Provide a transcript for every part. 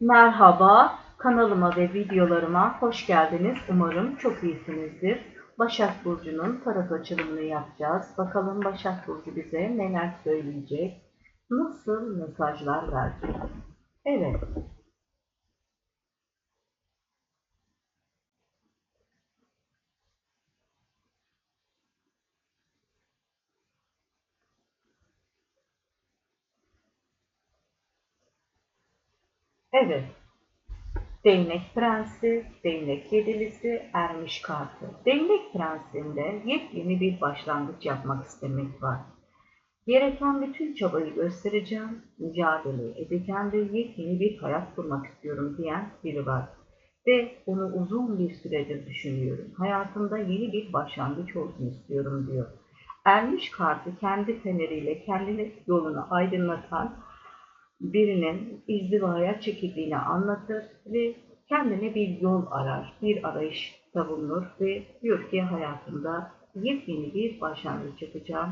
Merhaba, kanalıma ve videolarıma hoş geldiniz. Umarım çok iyisinizdir. Başak Burcu'nun tarot açılımını yapacağız. Bakalım Başak Burcu bize neler söyleyecek, nasıl mesajlar verecek. Evet, evet. Değnek Prensi, Değnek Yedilisi, Ermiş Kartı. Değnek Prensi'nde yepyeni bir başlangıç yapmak istemek var. Gereken bütün çabayı göstereceğim, mücadele edeceğim ve yepyeni bir hayat kurmak istiyorum diyen biri var. Ve onu uzun bir süredir düşünüyorum. Hayatımda yeni bir başlangıç olsun istiyorum diyor. Ermiş kartı kendi feneriyle kendini yolunu aydınlatan birinin izdivaya çekildiğini anlatır ve kendine bir yol arar, bir arayışta bulunur ve diyor ki hayatımda yepyeni bir başlangıç yapacağım.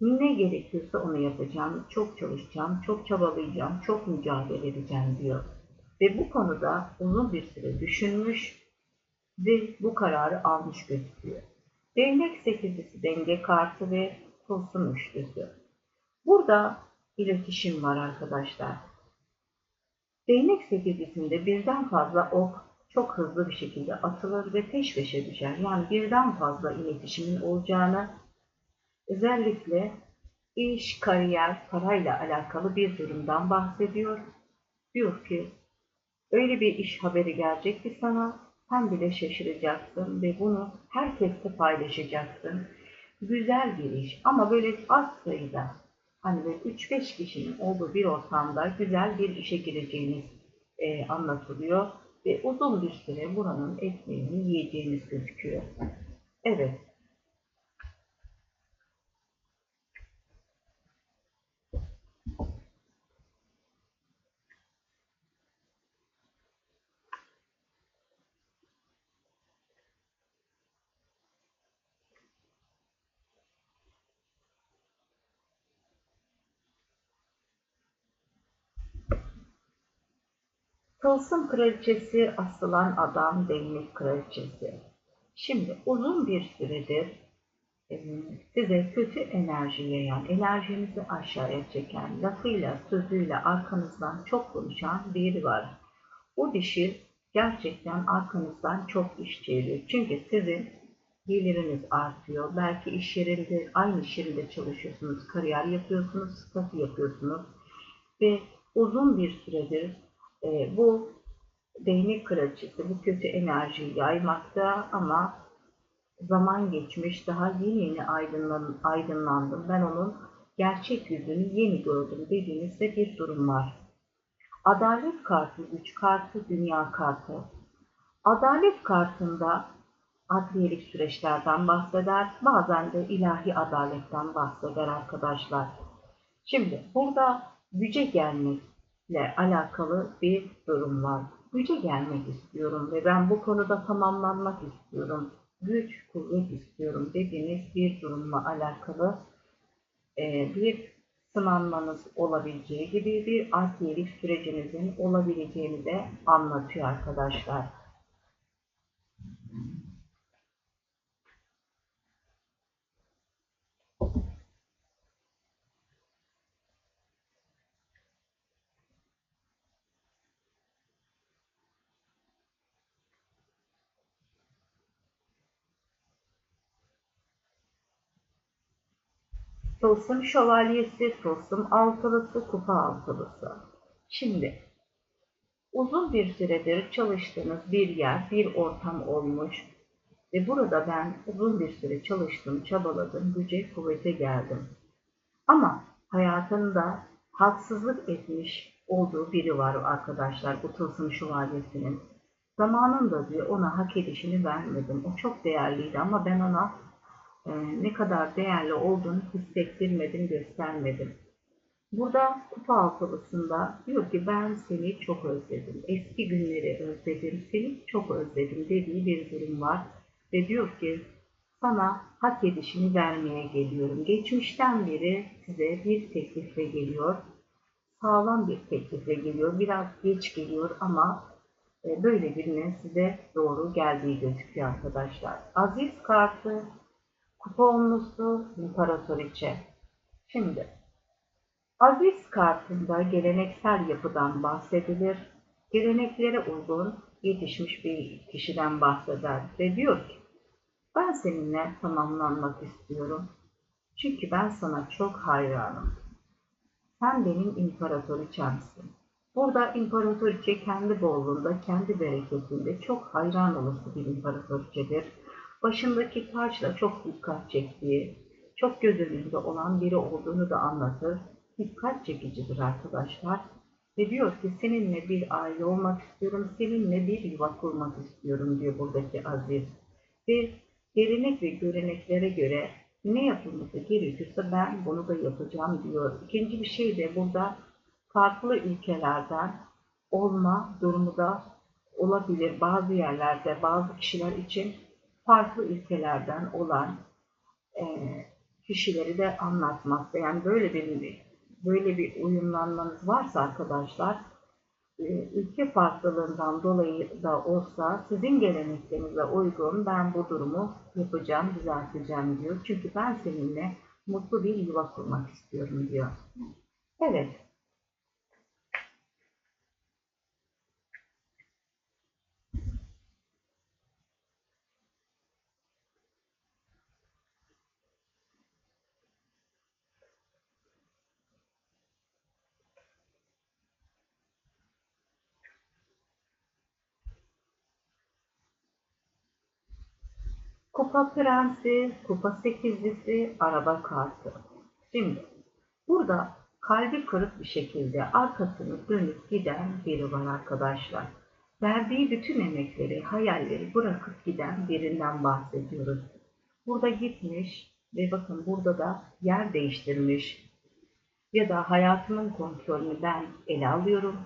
Ne gerekiyorsa onu yapacağım, çok çalışacağım, çok çabalayacağım, çok mücadele edeceğim diyor. Ve bu konuda uzun bir süre düşünmüş ve bu kararı almış gözüküyor. Değnek sekizlisi denge kartı ve tılsım üçlüsü. Burada iletişim var arkadaşlar. Değnek sekizlisinde birden fazla ok çok hızlı bir şekilde atılır ve peş peşe düşer. Yani birden fazla iletişimin olacağını özellikle iş, kariyer, parayla alakalı bir durumdan bahsediyor. Diyor ki öyle bir iş haberi gelecek ki sana sen bile şaşıracaksın ve bunu herkesle paylaşacaksın. Güzel bir iş ama böyle az sayıda hani böyle 3-5 kişinin olduğu bir ortamda güzel bir işe gireceğiniz e, anlatılıyor. Ve uzun bir süre buranın ekmeğini yiyeceğiniz gözüküyor. Evet. Tılsım kraliçesi asılan adam değnek kraliçesi. Şimdi uzun bir süredir size kötü enerji yayan, enerjinizi aşağıya çeken, lafıyla, sözüyle arkanızdan çok konuşan biri var. O dişi gerçekten arkanızdan çok iş çeviriyor. Çünkü sizin geliriniz artıyor. Belki iş yerinde, aynı iş yerinde çalışıyorsunuz, kariyer yapıyorsunuz, statü yapıyorsunuz. Ve uzun bir süredir e, bu değnek kraliçesi bu kötü enerjiyi yaymakta ama zaman geçmiş daha yeni yeni aydınlan, aydınlandım. Ben onun gerçek yüzünü yeni gördüm dediğinizde bir durum var. Adalet kartı, güç kartı, dünya kartı. Adalet kartında adliyelik süreçlerden bahseder, bazen de ilahi adaletten bahseder arkadaşlar. Şimdi burada güce gelmek, ile alakalı bir durum var. Güce gelmek istiyorum ve ben bu konuda tamamlanmak istiyorum. Güç, kuvvet istiyorum dediğiniz bir durumla alakalı e, bir sınanmanız olabileceği gibi bir adliyelik sürecinizin olabileceğini de anlatıyor arkadaşlar. Tılsım şövalyesi, tılsım altılısı, kupa altılısı. Şimdi uzun bir süredir çalıştığınız bir yer, bir ortam olmuş ve burada ben uzun bir süre çalıştım, çabaladım, güce, kuvvete geldim. Ama hayatında haksızlık etmiş olduğu biri var arkadaşlar bu tılsım şövalyesinin. Zamanında diyor ona hak edişini vermedim. O çok değerliydi ama ben ona e, ne kadar değerli olduğunu hissettirmedim, göstermedim. Burada kupa altılısında diyor ki ben seni çok özledim. Eski günleri özledim, seni çok özledim dediği bir durum var. Ve diyor ki sana hak edişini vermeye geliyorum. Geçmişten beri size bir teklifle geliyor. sağlam bir teklifle geliyor. Biraz geç geliyor ama e, böyle birinin size doğru geldiği gözüküyor arkadaşlar. Aziz kartı, kupa onlusu, imparatoriçe. Şimdi Aziz kartında geleneksel yapıdan bahsedilir. Geleneklere uygun yetişmiş bir kişiden bahseder ve diyor ki ben seninle tamamlanmak istiyorum. Çünkü ben sana çok hayranım. Sen benim imparatoriçemsin. Burada imparatoriçe kendi bolluğunda, kendi bereketinde çok hayran olası bir imparatoriçedir. Başındaki taçla çok dikkat çektiği, çok göz önünde olan biri olduğunu da anlatır. Dikkat çekicidir arkadaşlar. Ve diyor ki seninle bir aile olmak istiyorum, seninle bir yuva kurmak istiyorum diyor buradaki Aziz. Ve gelenek ve göreneklere göre ne yapılması gerekiyorsa ben bunu da yapacağım diyor. İkinci bir şey de burada farklı ülkelerden olma durumu da olabilir. Bazı yerlerde bazı kişiler için farklı ülkelerden olan e, kişileri de anlatmakta. Yani böyle bir böyle bir uyumlanmanız varsa arkadaşlar e, ülke farklılığından dolayı da olsa sizin geleneklerinize uygun ben bu durumu yapacağım, düzelteceğim diyor. Çünkü ben seninle mutlu bir yuva kurmak istiyorum diyor. Evet. Kupa prensi, kupa sekizlisi, araba kartı. Şimdi burada kalbi kırık bir şekilde arkasını dönüp giden biri var arkadaşlar. Verdiği bütün emekleri, hayalleri bırakıp giden birinden bahsediyoruz. Burada gitmiş ve bakın burada da yer değiştirmiş ya da hayatımın kontrolünü ben ele alıyorum.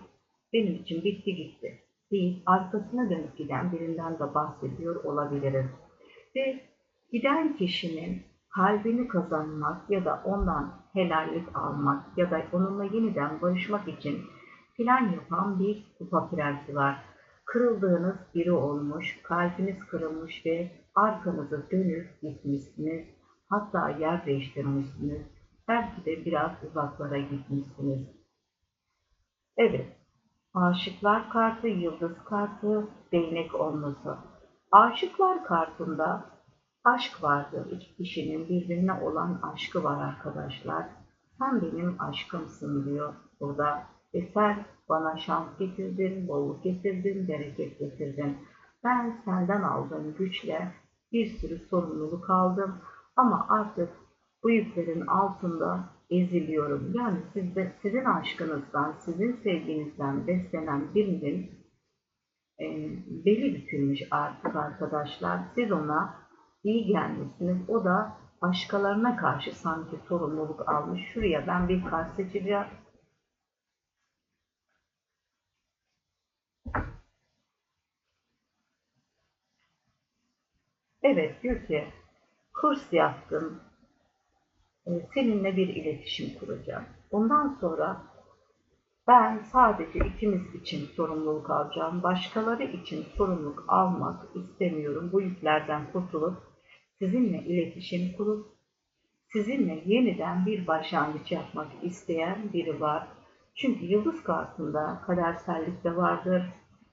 Benim için bitti gitti değil, arkasına dönüp giden birinden de bahsediyor olabiliriz ve giden kişinin kalbini kazanmak ya da ondan helallik almak ya da onunla yeniden barışmak için plan yapan bir kupa prensi var. Kırıldığınız biri olmuş, kalbiniz kırılmış ve arkanızı dönüp gitmişsiniz. Hatta yer değiştirmişsiniz. Belki de biraz uzaklara gitmişsiniz. Evet, aşıklar kartı, yıldız kartı, değnek olması. Aşıklar kartında aşk vardır. İki kişinin birbirine olan aşkı var arkadaşlar. Sen benim aşkımsın diyor burada. Ve sen bana şans getirdin, bolluk getirdin, bereket getirdin. Ben senden aldığım güçle bir sürü sorumluluk aldım. Ama artık bu yüklerin altında eziliyorum. Yani sizde, sizin aşkınızdan, sizin sevginizden beslenen birinin e, beli bükülmüş artık arkadaşlar. Siz ona iyi gelmişsiniz. O da başkalarına karşı sanki sorumluluk almış. Şuraya ben bir kart seçeceğim. Evet diyor ki kurs yaptım. E, seninle bir iletişim kuracağım. Ondan sonra ben sadece ikimiz için sorumluluk alacağım. Başkaları için sorumluluk almak istemiyorum. Bu yüklerden kurtulup sizinle iletişim kurup sizinle yeniden bir başlangıç yapmak isteyen biri var. Çünkü yıldız kartında kadersellik de vardır.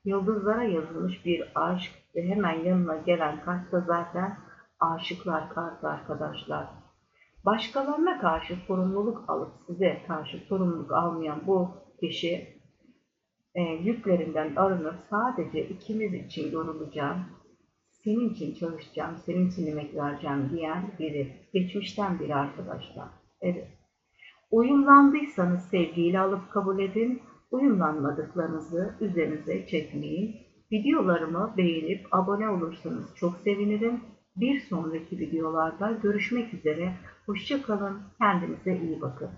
Yıldızlara yazılmış bir aşk ve hemen yanına gelen kart da zaten aşıklar kartı arkadaşlar. Başkalarına karşı sorumluluk alıp size karşı sorumluluk almayan bu kişi e, yüklerinden arınıp sadece ikimiz için yorulacağım, senin için çalışacağım, senin için emek vereceğim diyen biri. Geçmişten biri arkadaşlar. Evet. Uyumlandıysanız sevgiyle alıp kabul edin. Uyumlanmadıklarınızı üzerinize çekmeyin. Videolarımı beğenip abone olursanız çok sevinirim. Bir sonraki videolarda görüşmek üzere. Hoşçakalın. Kendinize iyi bakın.